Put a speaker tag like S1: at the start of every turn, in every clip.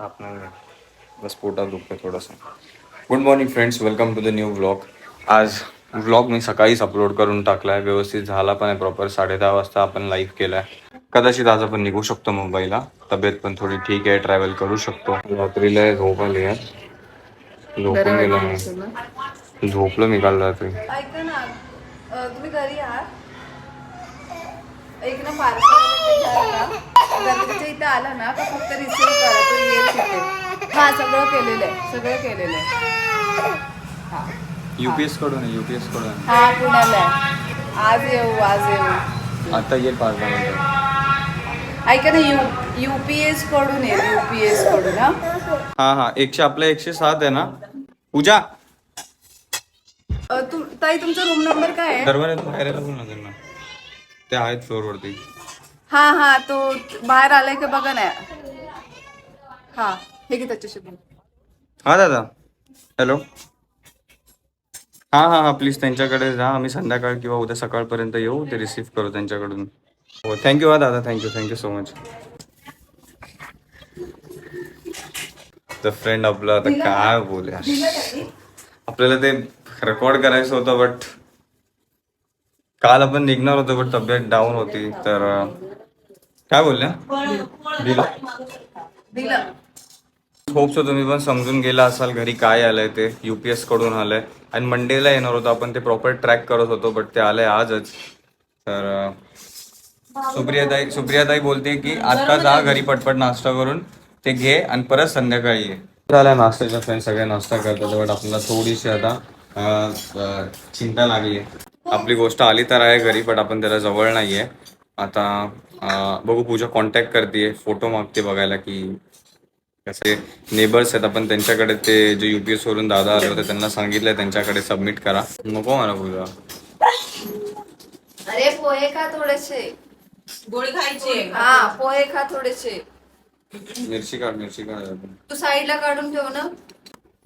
S1: ताप नाही. बस पोटात दुखतं थोडंसं good morning friends welcome to the new vlog आज व्लॉग मी सकाळीच अपलोड करून टाकला आहे व्यवस्थित झाला पण आहे प्रॉपर साडे दहा वाजता आपण लाईव्ह केला आहे कदाचित आज आपण निघू शकतो मुंबईला. तब्येत पण थोडी ठीक आहे. ट्रॅव्हल करू शकतो. रात्रीला झोप आली आहे. झोपून गेलो मी. झोपलो मी काल रात्री.
S2: तुम्ही घरी आहात? एक ना पार्सल इथे आला ना का फक्त रिसिव्ह करा तो येईल तिथे. हा सगळं केलेलं आहे सगळं केलेलं आहे. हा.
S1: युपीएसकडून आहे युपीएसकडून.
S2: हा पुण्याला आहे. आज येऊ आज येऊ.
S1: आता येईल पाच दहा मिनिटं.
S2: ऐका ना यू युपीएसकडून येईल युपीएसकडून हा.
S1: हा हा एकशे आपल्या एकशे सात आहे ना? पूजा!
S2: अ, तुम ताई तुमचा रूम नंबर काय आहे?
S1: दरबारात बाहेर बोल ना त्यांना. ते आहेत फ्लोअरवरती
S2: हा हा तो बाहेर आलाय का बघा ना. हा हे घे त्याच्याशी बोल.
S1: हा दादा. हॅलो. हा हा हा प्लीज त्यांच्याकडे जा. आम्ही संध्याकाळ किंवा उद्या सकाळपर्यंत येऊ. ते रिसीव्ह करू त्यांच्याकडून. हो थँक्यू हा दादा. Thank you thank you so much the friend आपलं आता काय बोलूया आपल्याला ते रेकॉर्ड करायचं होतं बट काल आपण निघणार होतो बट तब्येत डाऊन होती तर काय बोलल्या होप सो तुम्ही पण समजून गेला असाल घरी काय आलंय ते युपीएसकडून आलंय. आणि मंडेला येणार होतो आपण ते प्रॉपर ट्रॅक करत होतो बट ते आलंय आजच. तर सुप्रियाताई सुप्रियाताई बोलते की आता जा घरी पटपट नाश्ता करून ते घे आणि परत संध्याकाळी ये. झाला नाश्त्याच्या फ्रेंड सगळे नाश्ता करतात बट आपल्याला थोडीशी आता चिंता लागली आपली गोष्ट आली तर आहे घरी पण आपण त्याला जवळ नाहीये. आता बघू पूजा कॉन्टॅक्ट करते फोटो मागते बघायला की कसे नेबर्स आहेत. आपण त्यांच्याकडे ते जे युपीएस वरून दादा आले होते त्यांना सांगितलंय त्यांच्याकडे सबमिट करा. नको मला पूजा.
S2: अरे पोहे खा थोडेसे.
S3: गोळी खायची
S2: हा पोहे खा थोडेसे.
S1: मिरची काढ मिरची काढ.
S2: तू साईडला काढून ठेव ना.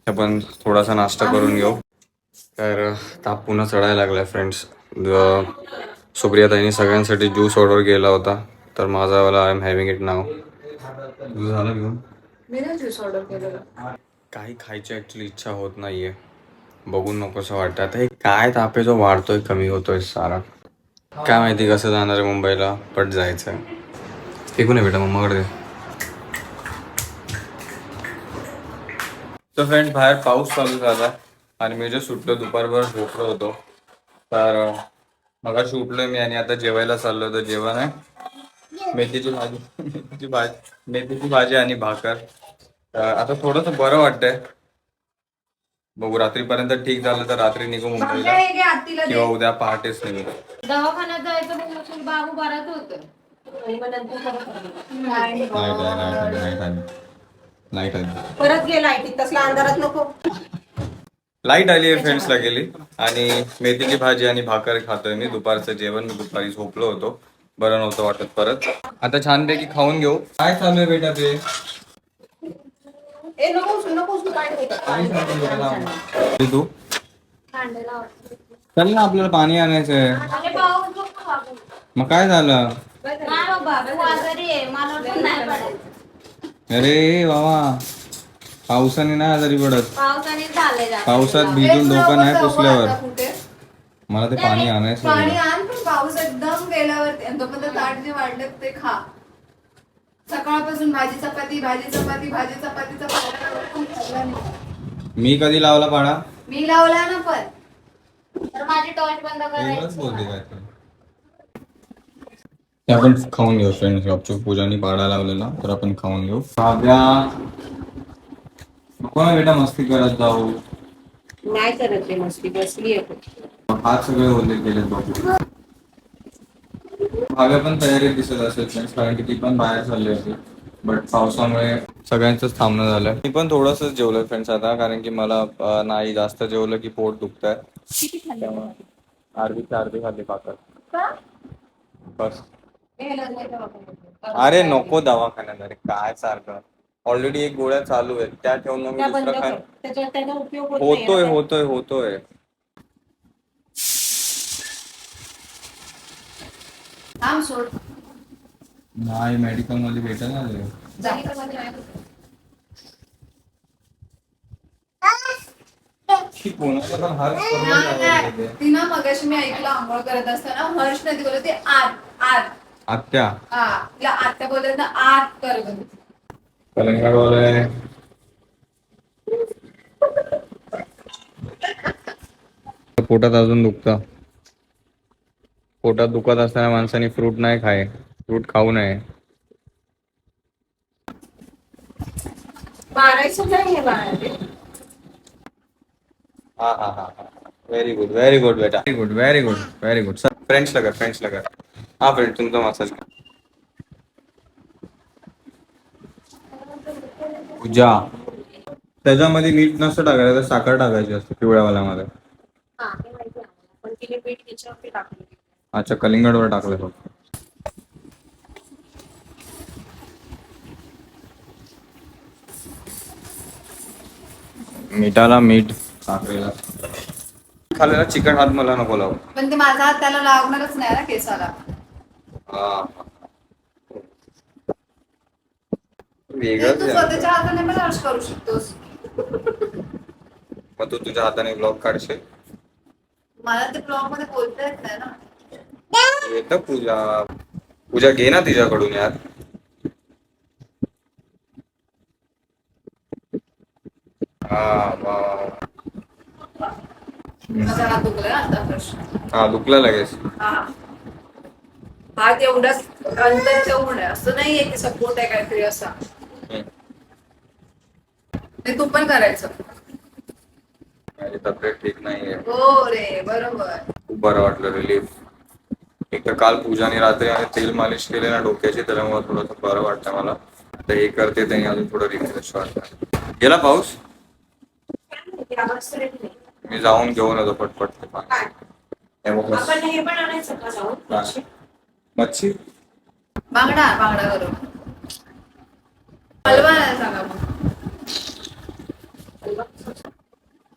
S1: आपण थोडासा नाश्ता करून घेऊ. तर ताप पुन्हा चढायला लागलाय फ्रेंड्स सुप्रियाताईने सगळ्यांसाठी ज्यूस ऑर्डर केला होता. तर माझा वाला आय एम हॅव्हिंग इट नाव तुझं झालं घेऊन?
S2: मी ना ज्यूस ऑर्डर केलेला.
S1: काही खायची ऍक्च्युली इच्छा होत नाहीये. बघून नकोसं वाटतं. आता हे काय ताप आहे जो वाढतोय कमी होतोय सारा. काय माहिती कसं जाणार आहे मुंबईला पट जायचं आहे फेकू नये बेटा मम्माकडे दे. तर फ्रेंड बाहेर पाऊस चालू झाला आणि मी जे सुटलो दुपारभर झोपलो होतो. तर मगाशी उठलोय मी आणि आता जेवायला चाललो होतो जेवण आहे. मेथीची भाजी मेथीची भाजी मेथीची भाजी आणि भाकर. तर आता थोडंसं बरं वाटतंय. बघू रात्रीपर्यंत ठीक झालं तर रात्री निघू मुंबईला. किंवा उद्या पहाटेच निघू.
S3: दवाखान्यात जायचं बाबू बराच होत
S1: आली
S3: परत गेला तसला अंधारात नको.
S1: लाइट आली आहे फ्रेंड्सला गेली. आणि मेथीची भाजी आणि भाकर खातोय मी. दुपारचं जेवण मी दुपारी झोपलो होतो. बरं नव्हतं वाटत परत. आता छानपैकी खाऊन घेऊ. काय चालू आहे बेटा. ते? तू चल ना आपल्याला पाणी आणायचंय. मग काय झालं? अरे बाबा पावसाने नाही आजारी पडत
S3: पावसाने झालंय
S1: पावसात भिजून डोकं नाही पुसल्यावर. मला ते पाणी आणायचं
S2: पाणी
S1: होतं.
S2: आण पण पाऊस एकदम गेल्यावरती. आणि तोपर्यंत ताट जे वाढले ते खा. सकाळपासून भाजी चपाती भाजी चपाती भाजी चपाती चपाती.
S1: मी कधी लावला पाडा?
S2: मी लावला ना पण.
S3: तर माझी टॉर्च बंद
S1: वेगळंच बोलते काय तर. ते आपण खाऊन घेऊ फ्रेंड्स गपचूप. पूजानी पाडा लावलेला तर आपण खाऊन घेऊ. काव्या नको ना बेटा मस्ती करत जाऊ?
S3: नाही करत ते मस्ती बसली
S1: हात सगळे ओले केले बघू. भाव्या पण तयारीत दिसत असेल फ्रेंड्स कारण की ती पण बाहेर चालली होती. बट पावसामुळे सगळ्यांचंच थांबणं झालं मी पण थोडंच जेवलोय फ्रेंड्स आता कारण की मला अं, नाही जास्त जेवलं की पोट दुखत आहे त्यामुळे अर्धी अर्धी खाल्ली पाकर बस. अरे नको दवाखान्यात अरे काय सारखं. ऑलरेडी एक गोळ्या चालू आहेत. त्या ठेवून मी दुसरा होतोय होतोय होतोय. नाही मेडिकलमध्ये भेटत ना
S2: नाही ती ना मी ऐकलं आंघोळ करत असताना. हर्ष नाही बोलत आत आत.
S1: आत्या.
S2: आत्या बोलत ना आत कर
S1: पोटात अजून दुखतं. पोटात दुखत असताना माणसाने फ्रूट नाही खाय. फ्रूट खाऊ नये. हा हा हा व्हेरी गुड व्हेरी गुड बेटा. Very good very good very good sir friends लगा फ्रेंड्स लगा हा फ्रेंड तुमचा मसाज पूजा. त्याच्यामध्ये मीठ नसतं टाकायचं तर साखर टाकायची असते पिवळ्यावाल्यामध्ये
S3: हा हे
S1: अच्छा कलिंगडवर टाकलं फक्त. मिठाला मीठ साखरेला. खाल्लेला चिकन हात मला नको लावू.
S2: पण ते माझा हात त्याला लागणारच नाही ना केसाला.
S1: हा.
S2: ते
S1: वेगळंच
S2: तू
S1: आहे.
S2: स्वतःच्या हाताने पण हर्ष करू शकतोस.
S1: मग तू तुझ्या हाताने ब्लॉग काढशील?
S2: मला ते ब्लॉगमध्ये बोलता येत नाही ना.
S1: येतं पूजा. पूजा घे ना तिच्याकडून यार. हा वा.
S2: माझा हात दुखला ना आता
S1: हा दुखला लगेच.
S2: हा. हात एवढाच अंतर ठेवून आहे असं नाहीये की सपोर्ट आहे काहीतरी असा. ते तू पण करायचं
S1: माझी तब्येत ठीक नाहीये
S2: हो रे बरोबर
S1: खूप बरं वाटलं रिलीफ एक तर काल पूजाने रात्री आणि तेल मालिश केली ना डोक्याची त्याच्यामुळे थोडंसं बरं वाटतं मला तर हे करते त्यांनी अजून थोडं रिफ्रेश वाटतं गेला पाऊस. मी जाऊन घेऊन येतो पटपट ते पाणी.
S3: काय?
S1: हे बघ बस.
S3: आपण हे पण आणायचं का जाऊन
S1: काय? मच्छी
S2: बांगडा बांगडा करून हलवा सांगा मग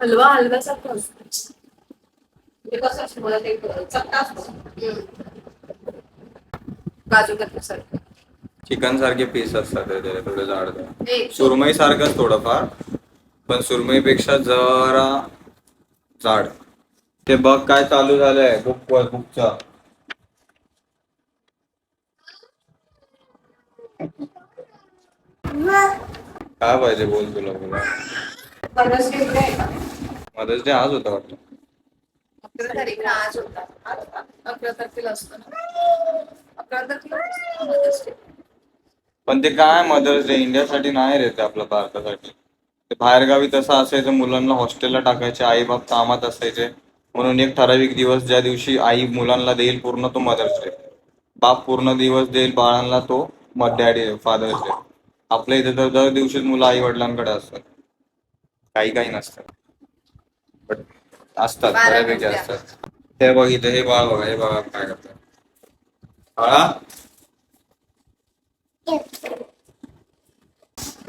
S2: हलवा हलव्यासारखं असतं.
S3: म्हणजे कसं असतं मला ते चपटा असतो.
S2: काजू कतलीसारखं
S1: चिकन सारखे. पीस असतात त्याचे थोडे जाड सुरमई सारखंच थोडंफार पण सुरमईपेक्षा जरा जाड. ते बघ काय चालू झालंय बुक बुकचा. काय पाहिजे बोल तुला बोला
S3: फणस घेतलं आहे का
S1: मदर्स डे आज होता वाटतं.
S2: अकरा तारीख आज होता. अकरा तारखेला असतो ना. अकरा तारखेला असतो ना Mother's Day.
S1: पण ते काय मदर्स डे इंडियासाठी नाही रे ते आपल्या भारतासाठी. ते बाहेरगावी तसं असायचं मुलांना हॉस्टेलला टाकायचे आई बाप कामात असायचे. म्हणून एक ठराविक दिवस ज्या दिवशी आई मुलांना देईल पूर्ण तो मदर्स डे बाप पूर्ण दिवस देईल बाळांना तो डॅडी फादर्स डे आपल्या इथे तर दर दिवशीच मुलं आई वडिलांकडे असतात. काही काही नसतात बट असतात बऱ्यापैकी. असतात. हे बघ इथे हे बाळ बघा हे बघा काय करतात. बाळा.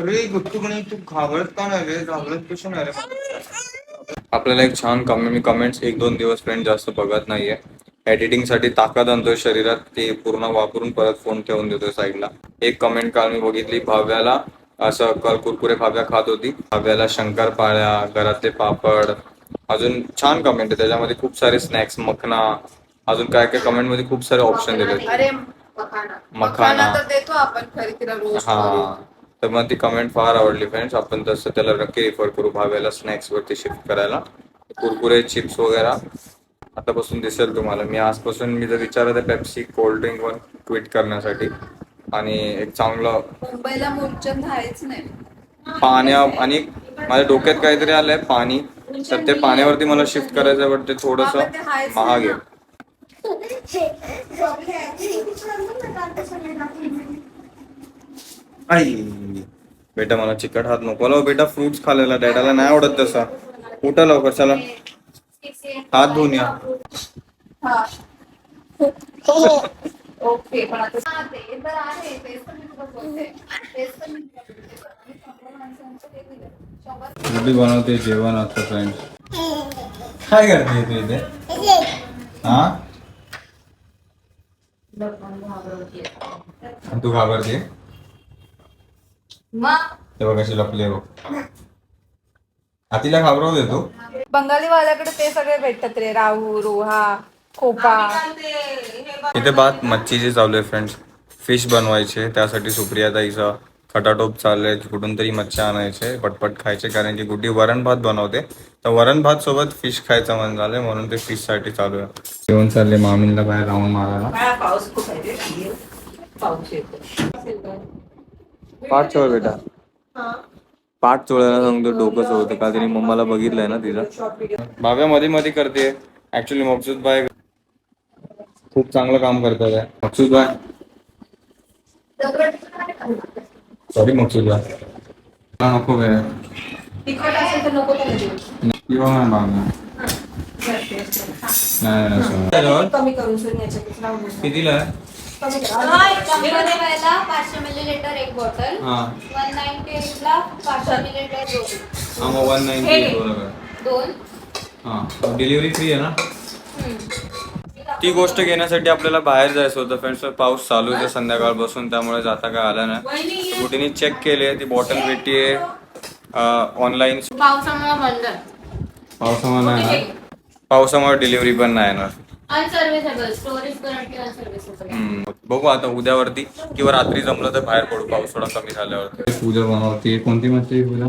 S1: अरे गुत्तू म्हणे तू घाबरत का नाही रे? घाबरत कशी नाही रे? आपल्याला एक छान कमेंट मी कमेंट्स एक दोन दिवस फ्रेंड जास्त बघत नाहीये. एडिटिंगसाठी ताकद आणतोय शरीरात ते पूर्ण वापरून परत फोन ठेवून देतोय साईडला एक कमेंट काल मी बघितली भाव्याला असं कल कुरकुरे भाव्या खात होती. भाव्याला शंकरपाळ्या घरातले पापड अजून छान कमेंट आहे. त्याच्यामध्ये खूप सारे स्नॅक्स मखना अजून काय काय कमेंटमध्ये खूप सारे ऑप्शन दिले
S2: अरे
S3: मखाना.
S2: देतो आपण
S1: हा. तर मग ती कमेंट फार आवडली फ्रेंड्स आपण तसं त्याला नक्की रिफर करू भाव्याला स्नॅक्स वरती शिफ्ट करायला. कुरकुरे चिप्स वगैरे. आतापासून दिसेल तुम्हाला. मी आजपासून मी जर विचारत आहे पेप्सी कोल्ड ड्रिंक वर ट्विट करण्यासाठी. आणि एक चांगलं
S2: मुंबईला मूलचंद आहेच नाही.
S1: पाण्या आणि माझ्या डोक्यात काहीतरी आलंय पाणी. तर ते पाण्यावरती मला शिफ्ट करायचं आहे बट ते थोडस महाग आहे. आई बेटा मला चिकट हात नको. लाव बेटा फ्रुट्स खाल्लेला डॅडाला नाही आवडत तसा. उठा लवकर चला. हात धुवून या.
S2: ओके पण आता आहे तेच तर मी तुला बोलते तेच तर मी तुला बोलते. मी शंभर माणसांचं ते दिलं. शंभर
S1: कुठे बनवते जेवण आता फ्रेंड्स काय करते तू इथे? हा? तू घाबरते? तेव्हा कशी लपली आहे बघ. हातीला घाबरव देतो
S2: बंगालीवाल्याकडे ते सगळे भेटतात रे राहू रोहा खोपा.
S1: इथे बात मच्छीची चालू आहे फ्रेंड्स फिश बनवायचे त्यासाठी सुप्रिया ताईचा खटाटोप चाललंय कुठून तरी मच्छी आणायचे पटपट खायचे कारण की गुड्डी वरण भात बनवते. तर वरण भात सोबत फिश खायचं मन झालंय म्हणून ते फिशसाठी चालू आहे. जेवण चालले मामींना बाहेर राऊंड मारायला. पाठ चोळ बेटा. पाठ चोळायला सांगतो डोकं चोळतं. का तरी मम्माला बघितलंय ना तिला. भाव्या मध्ये मध्ये करते. ऍक्च्युली मकसूद बाय खूप चांगलं काम करतात. मकसूद बाय सॉरी बाय मला नको बे.
S3: तिखट असेल तर नको त्याला देऊ.
S1: किंवा नाही मागणार. नाही, नाही, sorry.
S3: कमी करून सोन याच्यातच राहू दे.
S1: कितीला आहे
S3: कमी करा.
S4: शंभर रुपयाला पाचशे मिलीलिटर एक बॉटल
S1: हा.
S4: वन नाईन्टी एटला पाचशे मिलीलिटर दोन.
S1: हा मग वन नाईन्टी बरोबर.
S4: दोन.
S1: हा डिलिव्हरी फ्री आहे ना? ती गोष्ट घेण्यासाठी आपल्याला बाहेर जायचं होतं. फ्रेंड्स पाऊस चालू आहे संध्याकाळपासून त्यामुळे जाता काय आला नाही. कुठेनी चेक केली ती बॉटल भेटीये ऑनलाईन
S4: पावसामुळे बंद.
S1: पावसामुळे नाही येणार. पावसामुळे डिलिव्हरी पण नाही येणार. बघू आता उद्यावरती किंवा रात्री जमलं तर बाहेर पडू पाऊस थोडा कमी झाल्यावर. पूजा बनवते. कोणती मच्छी पूजा?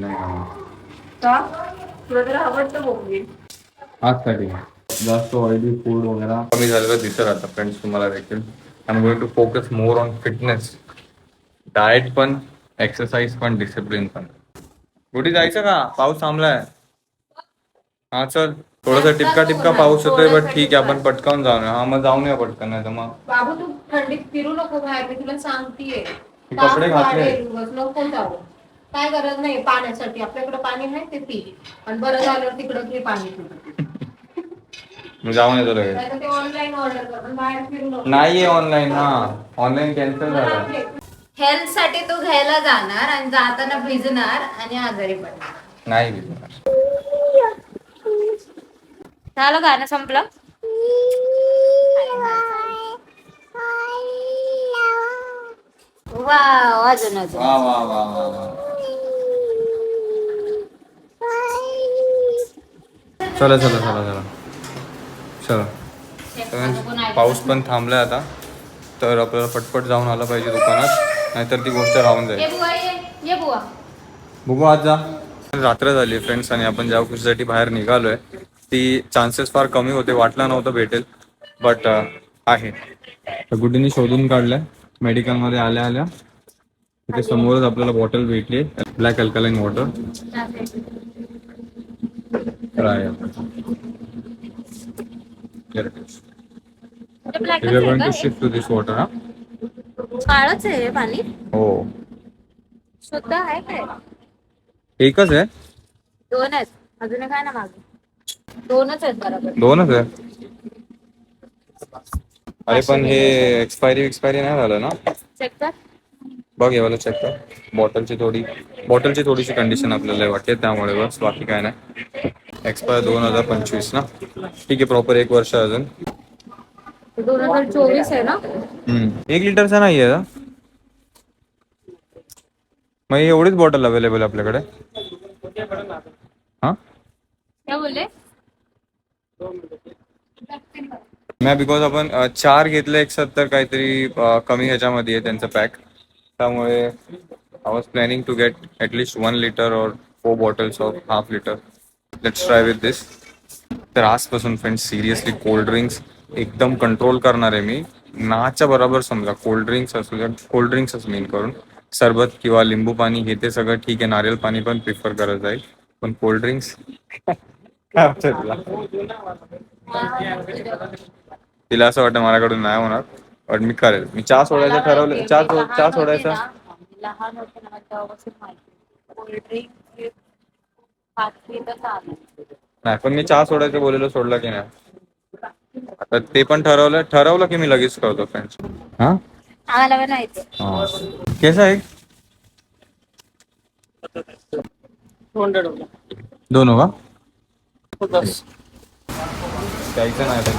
S1: नाही
S3: का? तुला तर आवडतं बोंबील.
S1: आजसाठी जास्त ऑइली फूड वगैरे कमी झालेलं दिसत राहतं फ्रेंड्स तुम्हाला देखील. I am going to focus more on fitness diet पण एक्सरसाइज पण डिसिप्लिन पण. कुठे जायचं का? पाऊस थांबलाय. हा चल. थोडासा टिपका टिपका पाऊस येतोय बट ठीक आहे. आपण पटकावून जाऊन हा मग जाऊन या पटकन नाही तर मग
S3: बाबू तू थंडीत फिरू नको बाहेर. मी तुला सांगतेय.
S1: मी कपडे घातले.
S3: नको जाऊ. काय गरज नाही पाण्यासाठी. आपल्याकडे पाणी नाही ते पी. आणि बरं झाल्यावर तिकडं घे पाणी तू
S1: मी जाऊन येतो लगेच.
S3: नाहीतर ते ऑनलाईन ऑर्डर कर पण बाहेर फिरू नको
S1: नाहीये ऑनलाईन हा. ऑनलाईन कॅन्सल झालं.
S4: हेल्थसाठी तू घ्यायला जाणार आणि जाताना भिजणार आणि आजारी पडणार.
S1: नाही भिजणार.
S4: झालं गाणं संपलं? वा अजून अजून.
S1: वा वा वा वा वा. चला चला चला चला. चला पाऊस पण थांबलाय आता. तर आपल्याला पटपट जाऊन आलं पाहिजे दुकानात. नाहीतर ती गोष्ट राहून जाईल. बघू आज जा. रात्र झाली फ्रेंड्स आणि आपण ज्या गोष्टीसाठी बाहेर निघालोय ती चान्सेस फार कमी होते. वाटलं नव्हतं भेटेल बट आहे. तर गुड्डीने शोधून काढलंय. मेडिकलमध्ये आल्या आल्या. तिथे समोरच आपल्याला बॉटल भेटली. Black alkaline water shift to this water हा
S4: काळच आहे हे पाणी.
S1: हो.
S4: शुद्ध आहे काय?
S1: एकच आहे?
S4: दोन आहेत. अजून एक आहे ना मागे. दोनच आहेत बरोबर.
S1: दोनच आहे? अरे पण हे एक्सपायरी एक्सपायरी नाही झालं ना?
S4: चेक कर.
S1: बघ यावाला चेक कर. बॉटलची थोडी बॉटलची थोडीशी कंडिशन आपल्याला वाटते त्यामुळे बस बाकी काय नाही. एक्सपायर दोन हजार पंचवीस ना? ठीक आहे प्रॉपर एक वर्ष अजून.
S3: दोन हजार चोवीस आहे ना?
S1: हम्म. एक लिटरचा नाही आहे का? मग ही एवढीच बॉटल अवेलेबल आपल्याकडे. हा?
S4: काय
S1: नाही बिकॉज आपण अ, चार घेतले एक सत्तर काहीतरी अ, कमी ह्याच्यामध्ये आहे त्यांचं पॅक त्यामुळे I was planning to get at least one litre और four bottles of half litre let's try with this तर आजपासून फ्रेंड्स सिरियसली कोल्ड ड्रिंक्स एकदम कंट्रोल करणार आहे मी. नाच्या बरोबर समजा कोल्ड ड्रिंक्स असू द्या कोल्ड ड्रिंक्सच मेन करून. सरबत किंवा लिंबू पाणी हे ते सगळं ठीक आहे. नारियल पाणी पण प्रिफर करत जाईल. पण कोल्ड ड्रिंक्स काय तिला असं वाटतं माझ्याकडून नाही होणार. पण मी करेल. मी चहा सोडायचं ठरवलं चहा चहा सोडायचा?
S4: लहान होते ना तेव्हापासून माहिती कोल्ड्रिंक
S1: नाही पण मी चहा सोडायचं बोललेलो सोडला की नाही? आता ते पण ठरवलं ठरवलं की मी लगेच करतो फ्रेंड्स हा?
S4: आम्हाला पण माहिती.
S1: कैसा आहे? दोन का प्यायचं नाही पण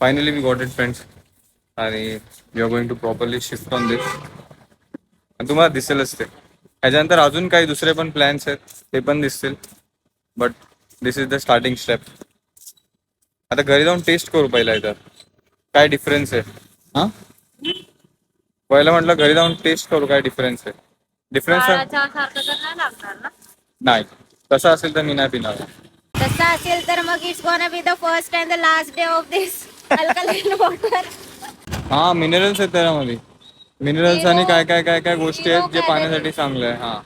S1: finally we got it friends आणि we are going to properly shift on this आणि तुम्हाला दिसेलच ते. ह्याच्यानंतर अजून काही दुसरे पण प्लॅन्स आहेत. ते पण दिसतील. But this is the starting step आता घरी जाऊन टेस्ट करू पहिला इथं काय डिफरन्स आहे? हा? पहिलं म्हटलं घरी जाऊन टेस्ट करू काय डिफरन्स आहे? डिफरन्स
S4: नाही
S1: तसं असेल तर मी नाही पिणार.
S5: तसं असेल तर मग it's gonna be the first and the last day of this alkaline water
S1: हा मिनरल्स आहेत त्याच्यामध्ये. मिनरल्स आणि काय काय काय काय गोष्टी आहेत जे पाण्यासाठी चांगलं आहे हा.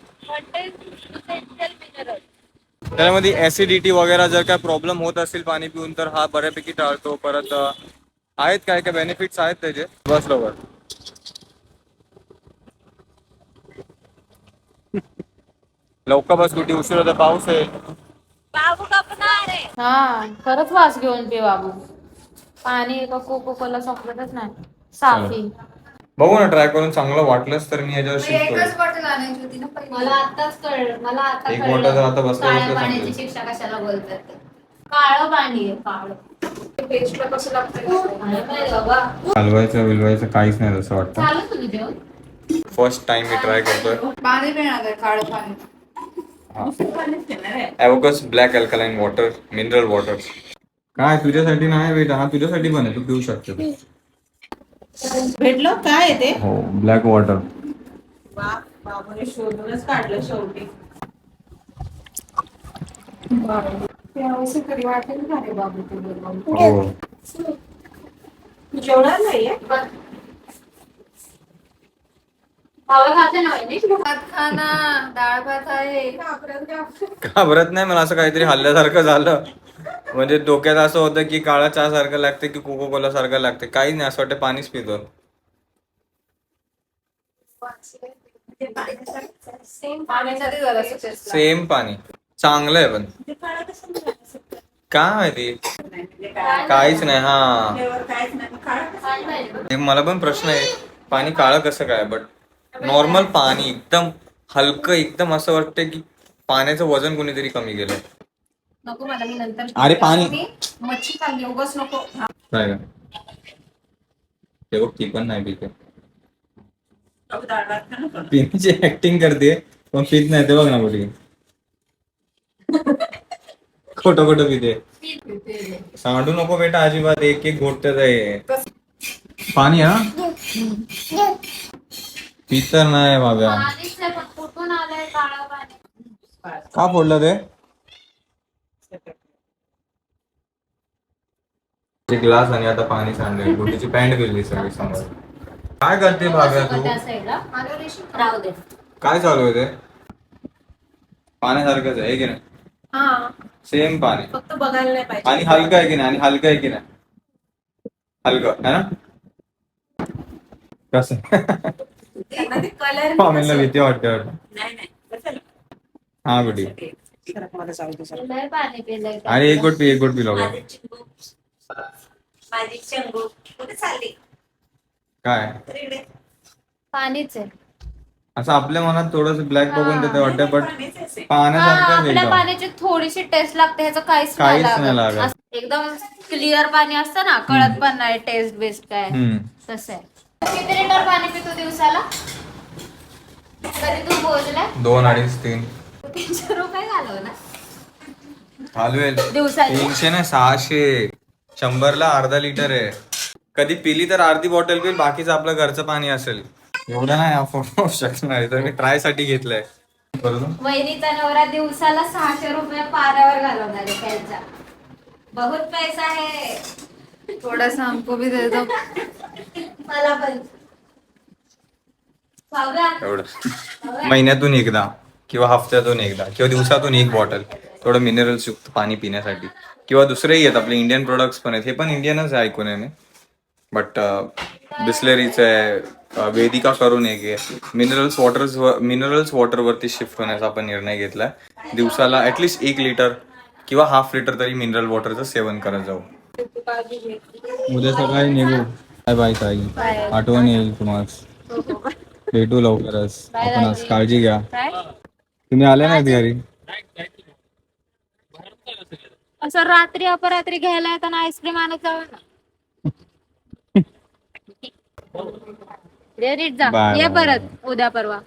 S1: त्याच्यामध्ये ऍसिडिटी वगैरे जर काय प्रॉब्लेम होत असेल पाणी पिऊन तर हा बऱ्यापैकी टाळतो. परत आहेत काय काय बेनिफिट्स आहेत त्याचे? बस लवकर लवकर बस कुठे उशीर होता पाऊस आहे.
S4: बाबू कापणार आहे.
S3: हा खरंच वास घेऊन पे बाबू. पाणी का कोको कोला संपतच नाही. साफी.
S1: बघू ना ट्राय करून चांगलं वाटलंच तर मी याच्यावर शिफ्ट
S2: एकच
S1: करू.
S2: बॉटल आणायची होती ना पहिली.
S3: मला आताच कळलं मला आता
S1: एक
S3: कळलं.
S1: मोठा जर आता बसल्या
S3: काळ्या
S1: बसल्या
S3: पाण्याची. शिक्षा कशाला बोलतात ते? काळं पाणी आहे काळं.
S2: कसं लागतं
S3: बाबा.
S1: हलवायचं बिलवायचं काहीच नाही असं वाटतं.
S3: चालू तुम्ही जेवण?
S1: फर्स्ट टाइम मी ट्राय करतोय.
S2: पाणी पिणार आहे काळं पाणी.
S1: Avocus black alkaline water mineral water काय तुझ्यासाठी नाही बेटा. हा तुझ्यासाठी पण आहे. तू पिऊ शकते.
S6: भेटलं? काय आहे ते?
S1: हो ब्लॅक वॉटर
S6: शोधूनच काढलं शेवटी.
S3: कधी वाटेल का रे बाबू तुला
S1: हो.
S6: तू जेवणार नाहीये?
S2: भात खा ना. डाळ भात आहे.
S1: घाबरत नाही मला असं काहीतरी हल्ल्यासारखं झालं. म्हणजे डोक्यात असं होतं की काळा चहा सारखं लागते की कोको कोला सारखं लागते. काही नाही असं वाटतं पाणीच पितो. सेम पाणी. चांगलं आहे पण.
S6: का
S1: काय माहिती? काहीच नाही हा. मला पण प्रश्न आहे. पाणी काळं कसं काय? बट नॉर्मल पाणी एकदम हलकं एकदम असं वाटतं की पाण्याचं वजन कोणीतरी कमी केलं
S2: नको मला मी नंतर
S1: अरे पाणी.
S2: मी मच्छी खाल्ली उगाच नको.
S1: का ते बघ ती पण नाही पिते.
S6: अहो, डाळ भात खा ना पण.
S1: पिण्याची ऍक्टिंग करते पण पित नाही ते बघ ना कुठे. खोटं खोटं पिते. सांडू नको बेटा अजिबात एक एक घोट त्याचा आहे. पाणी हा? पित तर नाही बाबा
S3: पाणीच आहे, पण कुठून आलंय काळं पाणी.
S1: का फोडलं ते? ते ग्लास आणि आता पाणी सांडले गुटीची पॅन्ट गेली सगळी समोर. काय करते भाव्या तू?
S3: राहू दे.
S1: काय चालू आहे ते? पाण्यासारखंच आहे की नाही?
S6: हा.
S1: सेम पाणी.
S6: फक्त बघायला नाही पाहिजे.
S1: आणि हलकं आहे की नाही? आणि हलकं आहे की नाही? हलकं है ना? कसं?
S6: त्यांना ते कलर
S1: भीती वाटते वाटतं.
S6: नाही नाही. कसं
S1: हा गुटी
S6: मला जाऊ दे जरा.
S3: लय पाणी पिलंय.
S1: आणि एक गोट पी एक गोट पी
S6: माझी चिंगू माझी चंगू कुठे चालली?
S1: काय?
S3: पाणीच आहे.
S1: असं आपल्या मनात थोडस ब्लॅक बघून ते वाटतं बट.
S3: हा,
S1: पाण्यासारखं
S3: आपल्या
S1: वेगळं.
S3: पाण्याची थोडीशी टेस्ट लागते ह्याचं काहीच
S1: काहीच
S3: नाही
S1: नाही
S3: लागत.
S1: लागत.
S3: असं एकदम क्लिअर पाणी असतं ना कळत पण नाही टेस्ट बेस्ट काय.
S1: हम्म.
S3: तसं आहे. किती लिटर पाणी पितो दिवसाला? कधी तू बोललाय?
S1: दोन अडीच तीन.
S3: तीनशे रुपये घालव ना.
S1: हलवेल
S3: दिवसाची?
S1: तीनशे नाही सहाशे. शंभरला अर्धा लिटर आहे. कधी पिली तर अर्धी बॉटल पिल बाकीचं आपलं घरचं पाणी असेल. एवढं नाही अफोर्ड होऊ शकणार तर मी ट्रायसाठी घेतलंय. बरोबर?
S3: वहिनीचा नवरा दिवसाला सहाशे रुपये पाऱ्यावर घालवणार आहे त्यांचा बहुत पैसा आहे.
S2: थोडासा हमको भी दे दो.
S3: मला पण.
S1: एवढं. महिन्यातून एकदा किंवा हफ्त्यातून एकदा किंवा दिवसातून एक बॉटल थोडं मिनरल्स युक्त पाणी पिण्यासाठी. किंवा दुसरेही आहेत आपले इंडियन प्रोडक्ट्स पण आहेत. हे पण इंडियनच आहे ऐकून आहे मी बट बिस्लरीचं आहे वेदिका करून एक आहे. मिनरल्स वॉटर्स मिनरल्स वॉटरवरती शिफ्ट होण्याचा आपण निर्णय घेतलाय. दिवसाला ॲटलिस्ट एक लिटर किंवा हाफ लिटर तरी मिनरल वॉटरचं सेवन करत जाऊ. उद्या सकाळी निघू. बाय बाय ताई. आठवण येईल तुम्हाला. भेटू लवकरच. आपण काळजी घ्या. तुम्ही आले नाहीत घरी?
S3: असं रात्री अपरात्री घ्यायला येताना आईस्क्रीम आणत जावं ना.
S5: जा. ये परत उद्या परवा.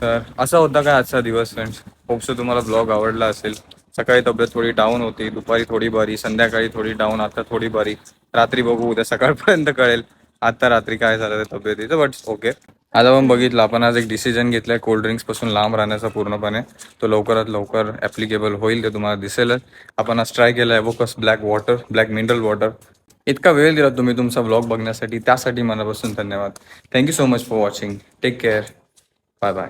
S1: तर असा होता काय आजचा दिवस फ्रेंड्स होपसो तुम्हाला ब्लॉग आवडला असेल. सकाळी तब्येत थोडी डाऊन होती दुपारी थोडी बरी संध्याकाळी थोडी डाऊन आता थोडी बरी. रात्री बघू उद्या सकाळपर्यंत कळेल. आता रात्री काय झालं ते तब्येतीचं बट ओके आज आपण बघितलं आपण आज एक डिसिजन घेतलाय कोल्ड ड्रिंक्सपासून लांब राहण्याचा पूर्णपणे. तो लवकरात लवकर ऍप्लिकेबल होईल ते तुम्हाला दिसेलच. आपण आज ट्राय केला Avocus black water black mineral water इतका वेळ दिला तुम्ही तुमचा ब्लॉग बघण्यासाठी. त्यासाठी मनापासून धन्यवाद. Thank you so much for watching take care bye bye